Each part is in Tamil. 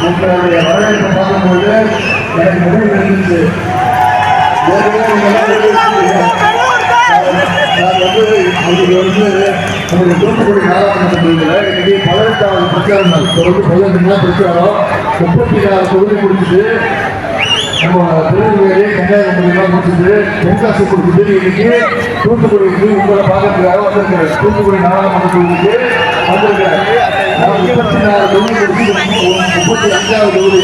உங்களுடைய வரவேற்பை பார்க்கும்போது எனக்கு முடிவு இருந்துச்சு நான் வந்து உங்களுக்கு வந்து நம்முடைய தூத்துக்குடி நாடாளுமன்றத்தில் பதினெட்டாவது பிரச்சாரம் தொடர்ந்து பதினெட்டு நாள் பிரச்சாரம் முப்பத்தி நாலு தொகுதி முடிச்சுட்டு நம்ம திருநெல்வேலி கன்னியாகுமரியெல்லாம் முடிச்சுட்டு தென்காசி கொடுத்துட்டு இன்னைக்கு தூத்துக்குடிக்கு உங்களை பார்க்கறதுக்காக வந்திருக்கிறேன் தூத்துக்குடி நாடாளுமன்ற தொகுதிக்கு வந்திருக்கிறேன் நான் முப்பத்தி நாலு தொகுதி முப்பத்தி அஞ்சாவது தொகுதி.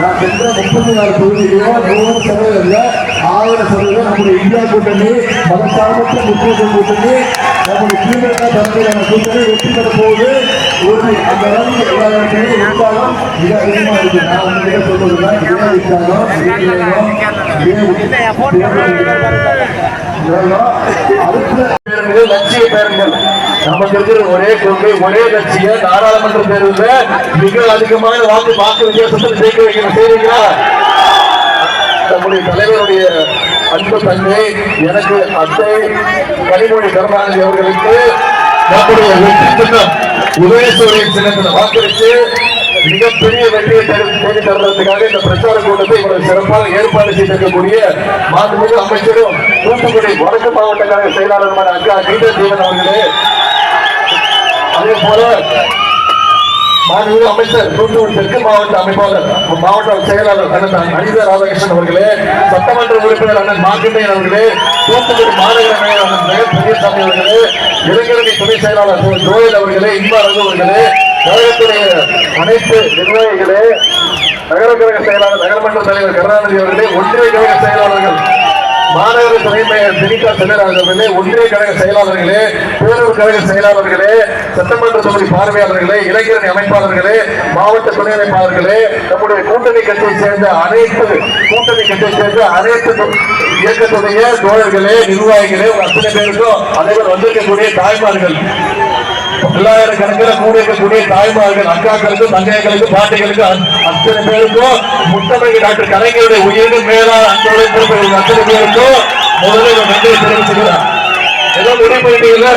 நான் சென்ற முப்பத்தி நாலு தொகுதியிலும் நூறு சதவீதம் இல்லை ஆயிரம் நம்முடைய இந்தியா கூட்டணி மதசார்பற்ற முற்போக்கு கூட்டணி நம்முடைய தீவிர தலைமையிலான கூட்டணி வெற்றி பெற போது உறுதி அந்த அளவுக்கு எல்லா இடத்துலையும் உற்சாகம் மிக அதிகமாக இருக்கு நான் உங்ககிட்ட சொல்றதுன்னா இதே உற்சாகம் அடுத்த லட்சிய பேருங்கள் நமக்கு இருக்கிற ஒரே கொள்கை ஒரே லட்சியம் நாடாளுமன்ற தேர்வுல மிக அதிகமான வாக்கு வாக்கு வித்தியாசத்தில் ஜெயிக்க வைக்கிற செய்வீங்களா நம்முடைய தலைவருடைய அன்பு தங்கை எனக்கு அத்தை கனிமொழி கருணாநிதி அவர்களுக்கு நம்முடைய வெற்றி சின்னம் உதயசூரியன் சின்னத்தில் வாக்களித்து மிகப்பெரிய வெற்றியை தேடி தருவதற்காக இந்த பிரச்சார கூட்டத்தை இவர்கள் சிறப்பாக ஏற்பாடு செய்திருக்கக்கூடிய மாண்புமிகு அமைச்சரும் தூத்துக்குடி வடக்கு மாவட்ட செயலாளருமான அக்கா கீதா தேவன் அவர்களே. அதே போல மாநில அமைச்சர் தூத்துக்குடி தெற்கு மாவட்ட அமைப்பாளர் மாவட்ட செயலாளர் அண்ணன் அனிதா ராதாகிருஷ்ணன் அவர்களே சட்டமன்ற உறுப்பினர் அண்ணன் மார்க்கண்டையன் அவர்களே தூத்துக்குடி மாநகர மேயர் அண்ணன் பெரியசாமி அவர்களே இளைஞரணி துணை செயலாளர் திரு ஜோயல் அவர்களே இன்பா ரகு அவர்களே கழகத்துடைய அனைத்து நிர்வாகிகளே நகர கழக செயலாளர் நகரமன்ற தலைவர் கருணாநிதி அவர்களே ஒன்றிய கழக செயலாளர்கள் மாநகர தலைமை திமுக தலைவர் அவர்களே ஒன்றிய கழக செயலாளர்களே பேரூர் கழக செயலாளர்களே சட்டமன்ற தொகுதி பார்வையாளர்களே இளைஞரணி அமைப்பாளர்களே மாவட்ட துணை அமைப்பாளர்களே நம்முடைய கூட்டணி கட்சியை சேர்ந்த அனைத்து கூட்டணி கட்சியை சேர்ந்த அனைத்து இயக்கத்துடைய தோழர்களே நிர்வாகிகளே உங்க அத்தனை பேருக்கும் அதேபோல் வந்திருக்கக்கூடிய தாய்மார்கள். பல்லாயிரக்கணக்கில் கூட இருக்கக்கூடிய தாய்மார்கள் அக்காக்களுக்கு தங்கைகளுக்கு பாட்டிகளுக்கு அத்தனை பேருக்கும் முத்தமிழ் டாக்டர் கலைஞருடைய உயிரின் மேலான அன்போடு திருப்பி அத்தனை பேருக்கும் முதலில் ஒரு நன்றியை தெரிவிச்சுக்கிறேன் ஏதோ முடிவு பண்ணிட்டீங்களா?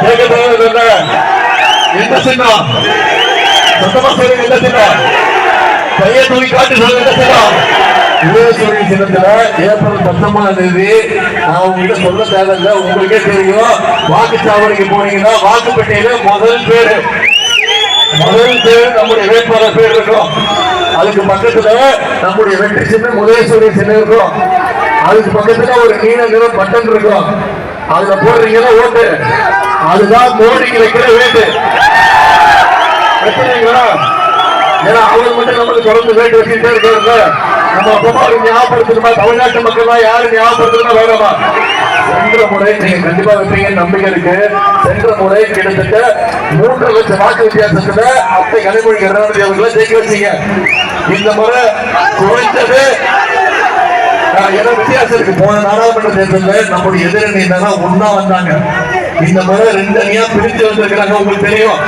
கேட்க தேவையில்லை எந்த சின்னம்? சொந்தமா சொல்லுங்க எந்த சின்னம்? கையை தூக்கி காட்டி சொல்லுங்க எந்த சின்னம்? உதயசூரிய சின்னத்துல ஏப்ரல் பத்தொன்பதாம் தேதி நான் உங்ககிட்ட சொல்ல தேவையில்லை. உங்களுக்கே தெரியும். வாக்குச்சாவடிக்கு போனீங்கன்னா வாக்குப்பெட்டியில முதல் பேரு. முதல் பேர் நம்முடைய வேட்பாளர் பேர் இருக்கும். அதுக்கு பக்கத்துல நம்முடைய வெற்றி சின்ன முதலேஸ்வரி சின்ன இருக்கும். அதுக்கு பக்கத்துல ஒரு நீல நிறம் பட்டன் இருக்கும். அதுல போடுறீங்கன்னா ஓட்டு? அதுதான் மோடி கிடைக்கிற வேட்டு. ஏன்னா அவர் மட்டும் நமக்கு தொடர்ந்து வேட்டு வச்சுட்டே இருக்காருல்ல நம்ம அப்பமாவுக்கு ஞாபகப்படுத்தணுமா தமிழ்நாட்டு மக்கள் யாரு ஞாபகப்படுத்தணுமா வேணாமா? சென்ற முறை நீங்க கண்டிப்பா வைப்பீங்க நம்பிக்கை இருக்கு. சென்ற முறை கிட்டத்தட்ட மூன்று லட்சம் வாக்கு வித்தியாசத்துல அத்தை கலைமொழி கருணாநிதி அவர்களை ஜெயிக்க வச்சீங்க. இந்த முறை குறைந்தது ஏன்னா வித்தியாசம் இருக்கு. போன நாடாளுமன்ற தேர்தலில் நம்முடைய எதிரணி என்னன்னா ஒன்னா வந்தாங்க. இந்த முறை ரெண்டு அணியா பிரிஞ்சு வந்திருக்கிறாங்க உங்களுக்கு தெரியும்.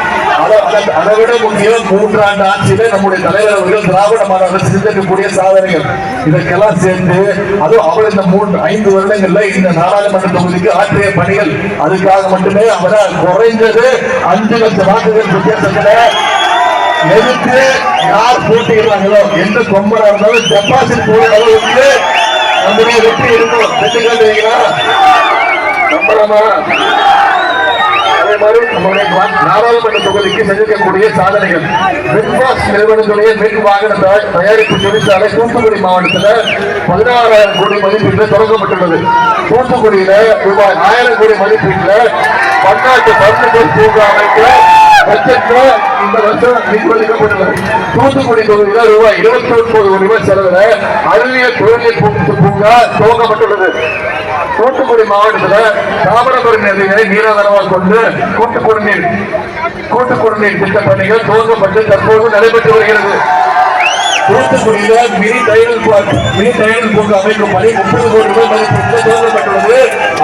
அதை விட முக்கியம் மூன்றாண்டு ஆட்சியில நம்முடைய தலைவர் அவர்கள் திராவிட மாடல் செஞ்சிருக்கக்கூடிய சாதனைகள். இதற்கெல்லாம் சேர்ந்து அதுவும் அவள் இந்த மூன்று ஐந்து வருடங்கள்ல இந்த நாடாளுமன்ற தொகுதிக்கு ஆற்றிய பணிகள் அதுக்காக மட்டுமே அவரை குறைஞ்சது அஞ்சு லட்சம் வாக்குகள் வித்தியாசத்துல எதுக்கு யார் போட்டியிடுறாங்களோ எந்த கொம்பரா இருந்தாலும் டெபாசிட் போடுற அளவுக்கு நம்முடைய வெற்றி இருக்கும். செஞ்சுக்கிறீங்களா நம்பலாமா அதே மாதிரி நாடாளுமன்ற தொகுதிக்கு செஞ்சிருக்கக்கூடிய சாதனைகள். மின்பாஸ் நிறுவனத்துடைய மின் வாகன தயாரிப்பு தொழிற்சாலை தூத்துக்குடி மாவட்டத்தில் பதினாறாயிரம் கோடி மதிப்பீட்டில் தொடங்கப்பட்டுள்ளது. தூத்துக்குடியில ரூபாய் ஆயிரம் கோடி மதிப்பீட்டில் பன்னாட்டு பர்னிச்சர் பூங்கா அமைக்க பட்ஜெட்ல இந்த வருஷம் நிர்வகிக்கப்பட்டுள்ளது தூத்துக்குடி தொகுதியில் ரூபாய் இருபத்தி ஒன்பது கோடி ரூபாய் செலவில் அறிவியல் தொழில்நுட்ப பூங்கா துவங்கப்பட்டுள்ளது. தூத்துக்குடி மாவட்டத்தில் தாமிரபுரம் நதிகளை நீராதாரமாக கொண்டு கூட்டு குடிநீர் கூட்டு குடிநீர் திட்ட பணிகள் துவங்கப்பட்டு தற்போது நடைபெற்று வருகிறது. தூத்துக்குடியில மினி டைடல் மினி டைடல் பூங்கா அமைக்கும் பணி முப்பது கோடி ரூபாய் மதிப்பீட்டில் துவங்கப்பட்டுள்ளது.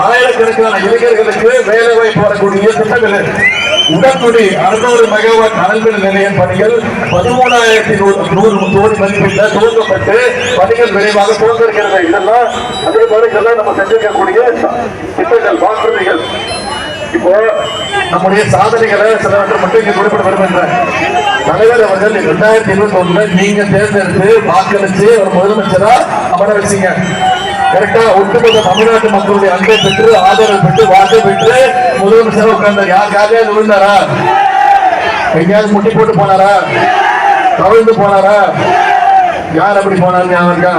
ஆயிரக்கணக்கான இளைஞர்களுக்கு வேலை வாய்ப்பு வரக்கூடிய திட்டங்கள். உடன்குடி அறுநூறு மெகாவாட் அனல்மின் நிலையம் பணிகள் பதிமூணாயிரத்தி நூறு நூறு கோடி மதிப்பீட்டில் துவங்கப்பட்டு பணிகள் விரைவாக துவங்கிருக்கிறது இதெல்லாம் அதே மாதிரி இதெல்லாம் நம்ம செஞ்சிருக்கக்கூடிய திட்டங்கள் வாக்குறுதிகள். இப்போ நம்முடைய சாதனைகளை சிலவற்றை மட்டும் இங்கே குறிப்பிட விரும்புகிறேன் தலைவர் அவர்கள் இரண்டாயிரத்தி இருபத்தி ஒண்ணுல நீங்க தேர்ந்தெடுத்து வாக்களிச்சு ஒரு முதலமைச்சரா அமர வச்சீங்க. கரெக்டா ஒட்டுமொத்த தமிழ்நாட்டு மக்களுடைய அன்பை பெற்று ஆதரவு பெற்று வாக்கு பெற்று முதலமைச்சரா உட்கார்ந்தார். யார் யாரையாவது விழுந்தாரா? எங்கேயாவது முட்டி போட்டு போனாரா? கவிழ்ந்து போனாரா? யார் அப்படி போனாரு ஞாபகம் இருக்கா?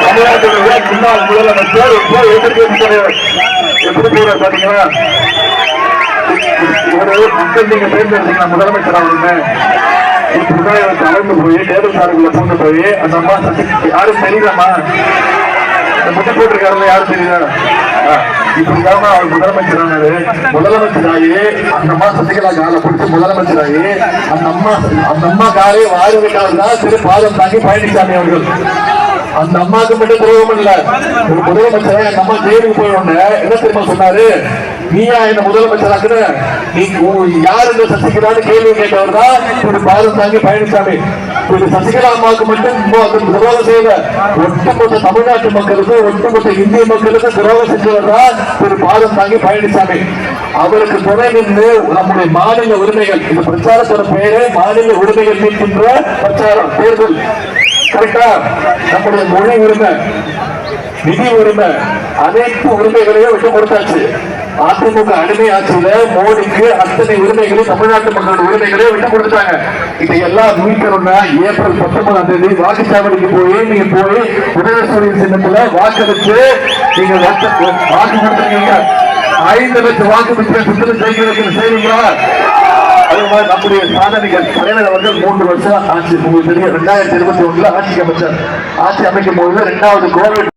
தமிழ்நாட்டுடைய முன்னாள் முதலமைச்சர் இப்போ எதிர்க்கட்சி தலைவர் எப்படி போறார் பாத்தீங்களா? ஒரு மக்கள் நீங்க தேர்ந்தெடுத்தீங்களா முதலமைச்சர் அவருன்னு இப்படிதான் இவர் கலந்து போய் தேர்தல் சாருக்குள்ள பூந்து போய் அந்த அம்மா யாரும் தெரியலாமா முட்டை போட்டிருக்காருல்ல யாரும் தெரியுதா ஆ, இப்படிதான் அவர் முதலமைச்சர் ஆனாரு. முதலமைச்சராகி அந்த அம்மா சசிகலா காலை பிடிச்சி முதலமைச்சராகி அந்த அம்மா அந்த அம்மா காலை வாரி விட்டால் திரு பாதம் தாங்கி பழனிசாமி அவர்கள். அந்த அம்மாவுக்கு மட்டும் துரோகம் இல்ல. ஒரு முதலமைச்சர் எங்க அம்மா ஜெயிலுக்கு போய் உடனே என்ன தெரியுமா சொன்னாரு? நீயா என்ன முதலமைச்சராக்குன? நீ யார் சசிகலான்னு கேள்வி கேட்டவர் தான் திரு பாலசாமி தாங்கி பழனிசாமி. திரு சசிகலா அம்மாவுக்கு மட்டும் துரோகம் செய்யல ஒட்டுமொத்த தமிழ்நாட்டு மக்களுக்கு ஒட்டுமொத்த இந்திய மக்களுக்கு துரோகம் செஞ்சவர் தான் திரு பாலசாமி தாங்கி பழனிசாமி. அவருக்கு துணை நின்று நம்முடைய மாநில உரிமைகள் இந்த பிரச்சாரத்தோட பெயரே மாநில உரிமைகள் மீட்கின்ற பிரச்சாரம் தேர்தல். கரெக்டா நம்முடைய மொழி உரிமை நிதி உரிமை அனைத்து உரிமைகளையும் விட்டு கொடுத்தாச்சு. அதிமுக அடிமை ஆட்சியில மோடிக்கு அத்தனை உரிமைகளை தமிழ்நாட்டு மக்களோட உரிமைகளையும் விட்டு கொடுத்தாங்க இதையெல்லாம் மீட்கணும்னா ஏப்ரல் பத்தொன்பதாம் தேதி வாக்குச்சாவடிக்கு போய் நீங்க போய் உதயசூரிய சின்னத்துல வாக்களிச்சு நீங்க வாக்கு கொடுத்துருக்கீங்க. ஐந்து லட்சம் வாக்கு வித்தியாசத்தில் ஜெயிக்கிறதுக்கு செய்வீங்களா? மாதிரி நம்முடைய சாதனைகள். தலைவர் அவர்கள் மூன்று வருஷம் ஆட்சி உங்களுக்கு தெரியும் ரெண்டாயிரத்தி இருபத்தி ஒண்ணுல ஆட்சி அமைச்சர். ஆட்சி அமைக்கும் போது ரெண்டாவது கோவிட்